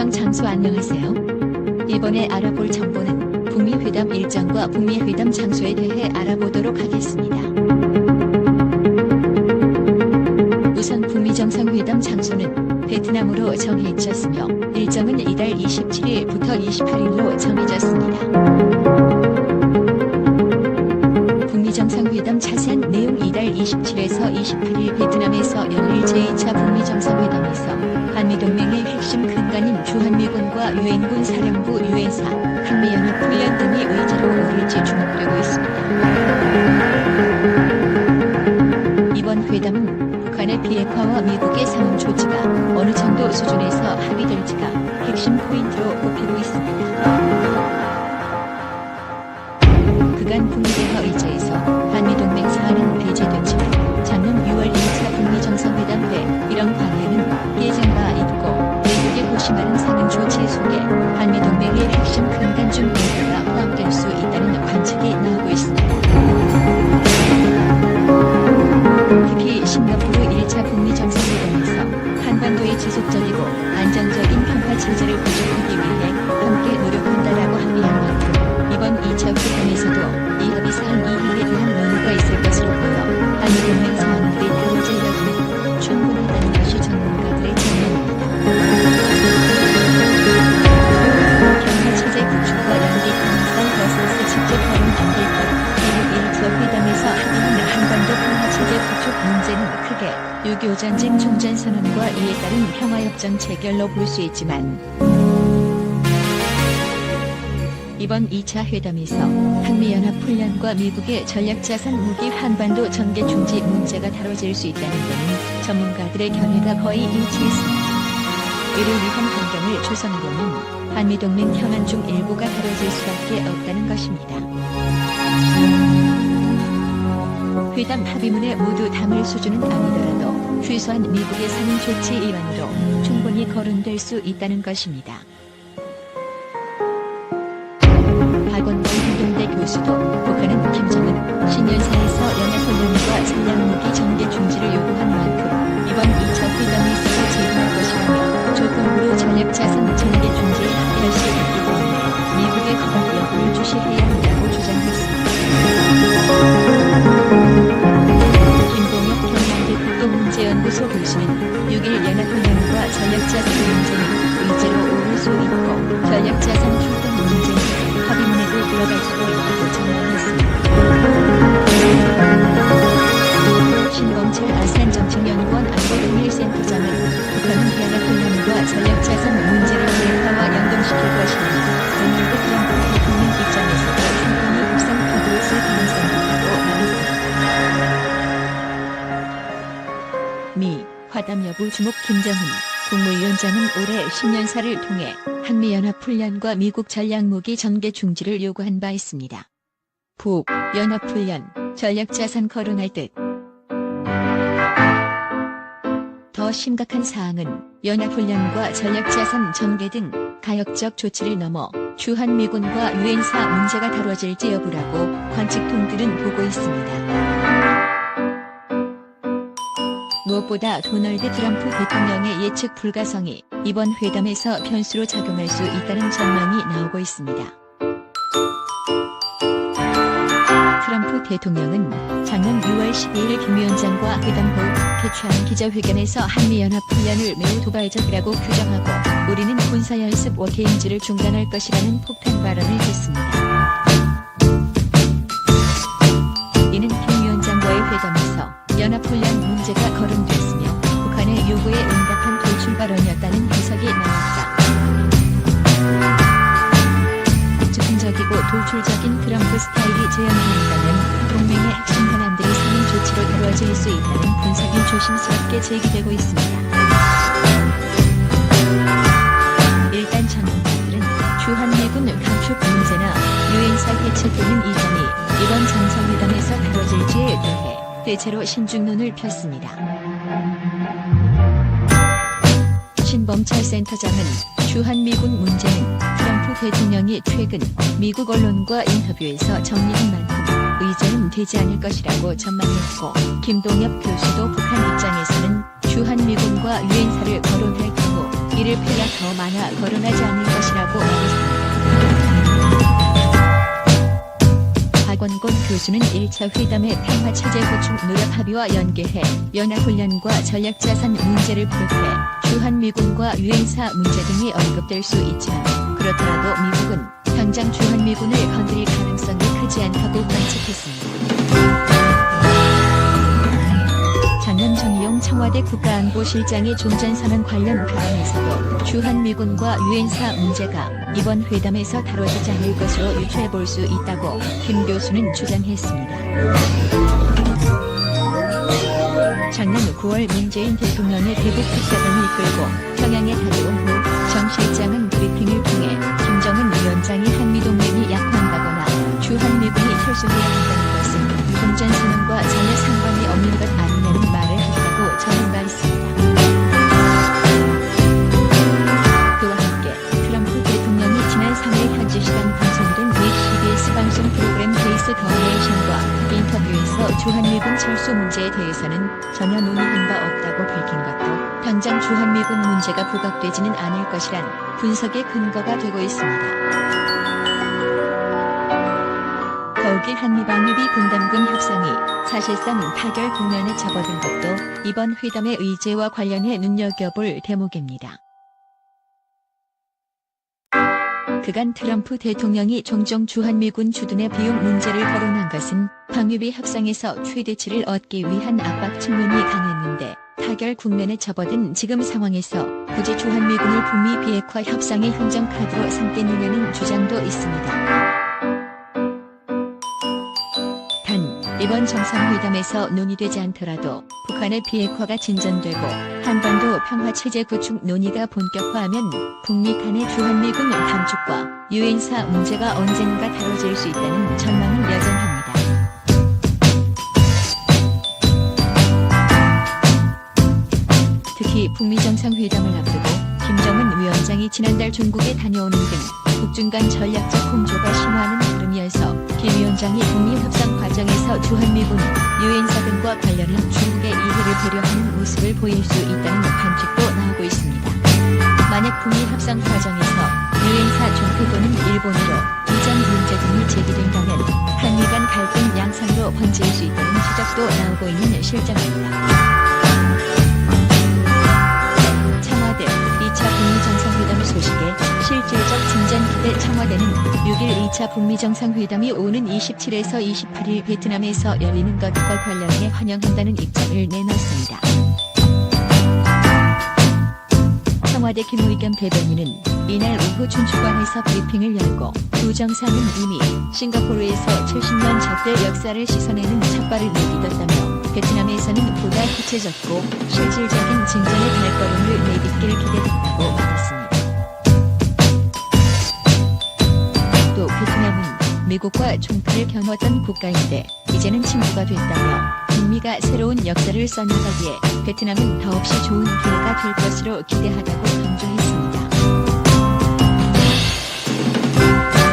일정 장소 안녕하세요. 이번에 알아볼 정보는 북미 회담 일정과 북미 회담 장소에 대해 알아보도록 하겠습니다. 우선 북미 정상회담 장소는 베트남으로 정해졌으며 일정은 이달 27일부터 28일로 정해졌습니다. 북미 정상회담 자세한 내용 이달 27에서 28일 베트남에서 열릴 제2차 북미 정상회담에서 유엔군 사령부 유엔사, 한미연합 훈련 등이 의제로 오를지 주목되고 있습니다. 이번 회담은 북한의 비핵화와 미국의 상응 조치가 어느 정도 수준에서 합의될지가 핵심 포인트로 꼽히고 있습니다. 특히 전쟁 종전 선언과 이에 따른 평화협정 체결로 볼 수 있지만 이번 2차 회담에서 한미연합 훈련과 미국의 전략자산 무기 한반도 전개 중지 문제가 다뤄질 수 있다는 데는 전문가들의 견해가 거의 일치했습니다. 이를 위한 변경을 조성하려면 한미동맹 현안 중 일부가 다뤄질 수밖에 없다는 것입니다. 회담 합의문에 모두 담을 수준은 아니더라도 최소한 미국의 상응 조치 일환으로 충분히 거론될 수 있다는 것입니다. 박원봉 한동대 교수도 북한은 김정은 신년사에서 연합훈련과 전략무기 전개 중지를 요구한 만큼 이번 2 합의문에도 들어갈 수도 있다고 전망했습니다. 신범철 아산 정책연구원 안보동일센터장은 북한은 연합훈련과 전략자산 문제를 비핵화와 연동시킬 것이니 도널드 트럼프 대통령 입장에서도 충분히 협상 카드를 쓸 가능성이 있다고 말했습니다. 주목 김정은 국무위원장은 올해 10년사를 통해 한미연합 훈련과 미국 전략무기 전개 중지를 요구한 바 있습니다. 북 연합훈련 전략자산 거론할 듯. 더 심각한 사항은 연합훈련과 전략자산 전개 등 가역적 조치를 넘어 주한미군과 유엔사 문제가 다뤄질지 여부라고 관측통들은 보고 있습니다. 무엇보다 도널드 트럼프 대통령의 예측 불가성이 이번 회담에서 변수로 작용할 수 있다는 전망이 나오고 있습니다. 트럼프 대통령은 작년 6월 12일 김 위원장과 회담 후 개최한 기자회견에서 한미연합 훈련을 매우 도발적이라고 규정하고 우리는 군사연습 워게임즈를 중단할 것이라는 폭탄 발언을 했습니다. 조심스럽게 제기되고 있습니다. 일단 전문가들은 주한미군 감축 문제나 유엔사 해체 또는 이전이 이번 정상회담에서 다뤄질지에 대해 대체로 신중론을 폈습니다. 신범철 센터장은 주한미군 문제는 트럼프 대통령이 최근 미국 언론과 인터뷰에서 정리한 만큼 의제는 되지 않을 것이라고 전망했고 김동엽 교수도 북한 입장에서는 주한미군과 유엔사를 거론할 경우 이를 패야 더 많아 거론하지 않을 것이라고 말했습니다. 박원곤 교수는 1차 회담의 평화체제 구축 노력 합의와 연계해 연합훈련과 전략자산 문제를 비롯해 주한미군과 유엔사 문제 등이 언급될 수 있지만 그렇더라도 미국은 당장 주한미군을 건드릴 가능성이 크지 않다고 관측했습니다. 장현 정의용 청와대 국가안보실장의 종전선언 관련 발언에서도 주한미군과 유엔사 문제가 이번 회담에서 다뤄지지 않을 것으로 유추해 볼 수 있다고 김 교수는 주장했습니다. 작년 9월 문재인 대통령의 대북 특사단을 이끌고 평양에 다녀온 후 정 실장 한다는 것은 종전선언과 전혀 상관이 없는 것 아니냐는 말을 했다고 전한 바 있습니다. 그와 함께 트럼프 대통령이 지난 3일 현지 시간 방송된 미 CBS 방송 프로그램 페이스 더 네이션과 인터뷰에서 주한미군 철수 문제에 대해서는 전혀 논의한 바 없다고 밝힌 것도 당장 주한미군 문제가 부각되지는 않을 것이란 분석의 근거가 되고 있습니다. 더욱이 한미방위비 분담금 협상이 사실상 타결 국면에 접어든 것도 이번 회담의 의제와 관련해 눈여겨볼 대목입니다. 그간 트럼프 대통령이 종종 주한미군 주둔의 비용 문제를 거론한 것은 방위비 협상에서 최대치를 얻기 위한 압박 측면이 강했는데 타결 국면에 접어든 지금 상황에서 굳이 주한미군을 북미 비핵화 협상의 흥정카드로 삼겠느냐는 주장도 있습니다. 이번 정상회담에서 논의되지 않더라도 북한의 비핵화가 진전되고 한반도 평화체제 구축 논의가 본격화하면 북미 간의 주한미군 감축과 유엔사 문제가 언젠가 다뤄질 수 있다는 전망은 여전합니다. 특히 북미 정상회담을 앞두고 김정은 위원장이 지난달 중국에 다녀오는 등북 중간 전략적 공조가 심화하는 흐름이어서 김 위원장이 북미 협상 과정에서 주한미군, 유엔사 등과 관련한 중국의 이해를 배려하는 모습을 보일 수 있다는 관측도 나오고 있습니다. 만약 북미 협상 과정에서 유엔사 종표 또는 일본으로 이전 문제 등이 제기된다면 한미 간 갈등 양상으로 번질 수 있다는 지적도 나오고 있는 실정입니다. 청와대는 6일 2차 북미 정상회담이 오는 27에서 28일 베트남에서 열리는 것과 관련해 환영한다는 입장을 내놨습니다. 청와대 김의겸 대변인은 이날 오후 춘추관에서 브리핑을 열고 두 정상은 이미 싱가포르에서 70년 적대 역사를 씻어내는 첫발을 내딛었다며 베트남에서는 보다 구체적고 실질적인 진전의 발걸음을 내딛길 기대한다고 말했습니다. 미국과 총칼을 겨눴던 국가인데 이제는 친구가 됐다며 북미가 새로운 역사를 써나가기에 베트남은 더없이 좋은 기회가 될 것으로 기대하다고 강조했습니다.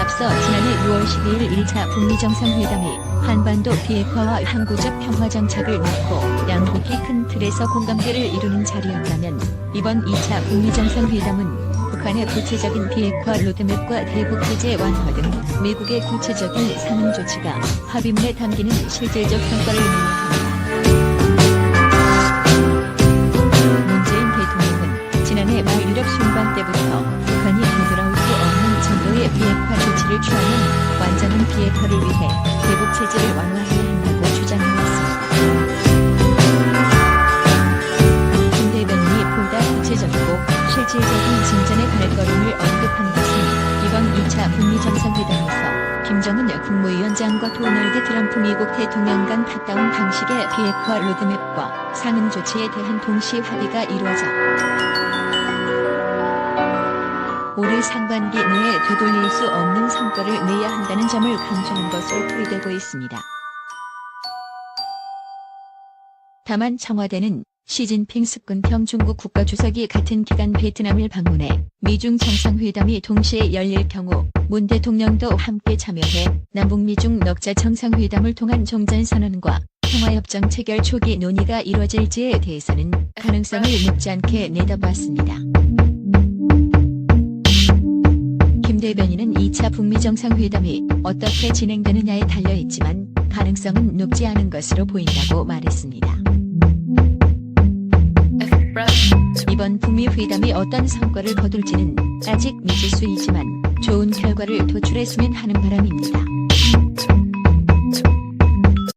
앞서 지난해 6월 12일 1차 북미 정상회담이 한반도 비핵화와 항구적 평화 정착을 놓고 양국이 큰 틀에서 공감대를 이루는 자리였다면 이번 2차 북미 정상회담은 북한의 구체적인 비핵화 로드맵과 대북 제재 완화 등 미국의 구체적인 상응 조치가 합의문에 담기는 실질적 성과를 내야 합니다. 문재인 대통령은 지난해 말 유럽 순방 때부터 북한이 되돌아올 수 없는 정도의 비핵화 조치를 취하면 완전한 비핵화를 위해 대북 체제를 완화해야 주장해왔습니다. 실질적인 진전의 발걸음을 언급한 것은 이번 2차 북미 정상회담에서 김정은 국무위원장과 도널드 트럼프 미국 대통령 간 가까운 방식의 비핵화 로드맵과 상응 조치에 대한 동시 합의가 이루어져 올해 상반기 내에 되돌릴 수 없는 성과를 내야 한다는 점을 강조한 것으로 풀이되고 있습니다. 다만 청와대는 시진핑 습근평 중국 국가주석이 같은 기간 베트남을 방문해 미중 정상회담이 동시에 열릴 경우 문 대통령도 함께 참여해 남북미중 넉자 정상회담을 통한 종전선언과 평화협정 체결 초기 논의가 이뤄질지에 대해서는 가능성을 묻지 않게 내다봤습니다. 대변인은 2차 북미 정상회담이 어떻게 진행되느냐에 달려 있지만 가능성은 높지 않은 것으로 보인다고 말했습니다. 이번 북미 회담이 어떤 성과를 거둘지는 아직 미지수이지만 좋은 결과를 도출했으면 하는 바람입니다.